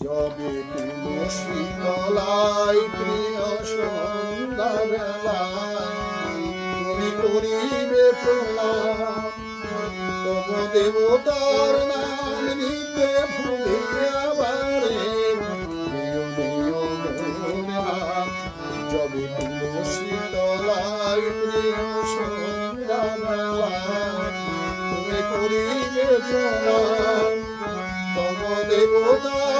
যবে তুলসী তলায় প্রিয় সন্ধ্যাবেলায় তুমি করিবে প্রণাম। তব দেবতার নাম নিতে ভুলিয়া বারে, প্রিয় প্রিয় মোর যবে তুলসী তলায় প্রিয় সন্ধ্যাবেলায় তুমি করিবে প্রণাম। তব দেবতার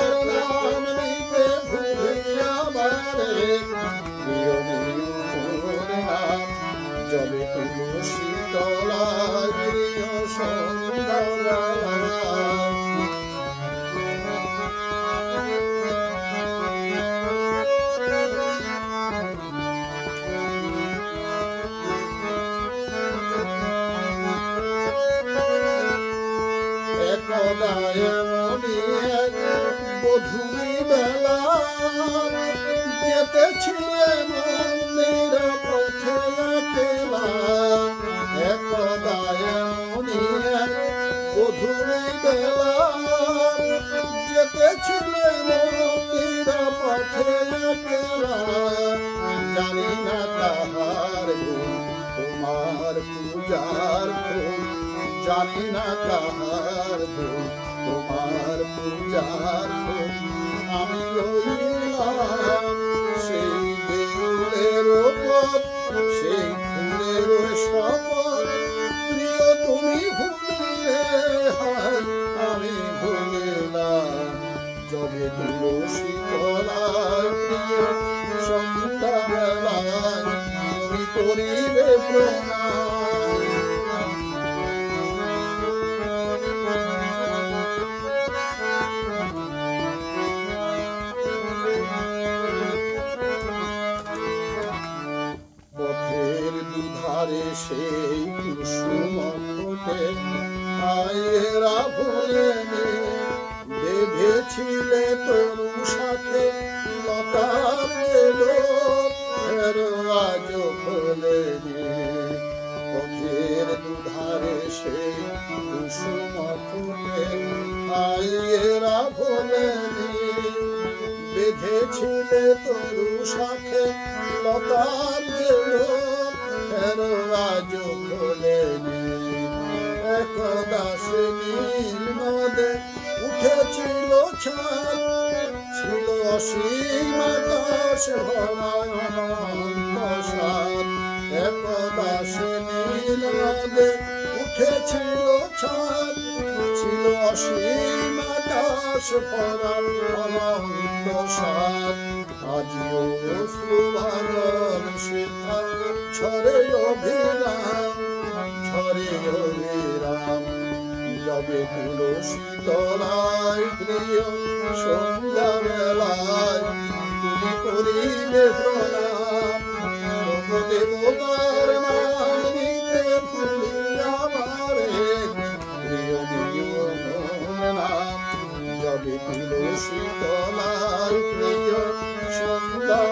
জবে তুলসী তলায় একদা এমনই এক গধূলি বেলা যেতেছিলে মন্দির পথে একলা। একদা এমনই এক গধূলি বেলা যেতেছিলে মন্দির পথে একলা। জানি না তাহার তোমার পূজার জানি না করিবে প্রণাম পথের দুধারে সেই কুসুম ফোটে আয়েরা ভুলে বেঁধেছিলে তরু সাথে লতার ভোলে পথের দুধারে সেই কুসুম বেঁধেছিলে তরু শাখে লতার আজ খোলেনি একদা সে নীল নদে উঠেছিল ছিল অসীম আকাশ ভরা নীল নদে উঠেছিল ছাদ ছিল অসীম আকাশ ভরা অনন্ত সাদ আজিও শ্রুভারণ শিখা ছড়ে অভিরাম ছড়ে অভিরাম। যবে তুলসী তলায় প্রিয় সন্ধ্যা বেলায় তুমি করিবে প্রণাম। শীতলায় প্রিয় সুন্দর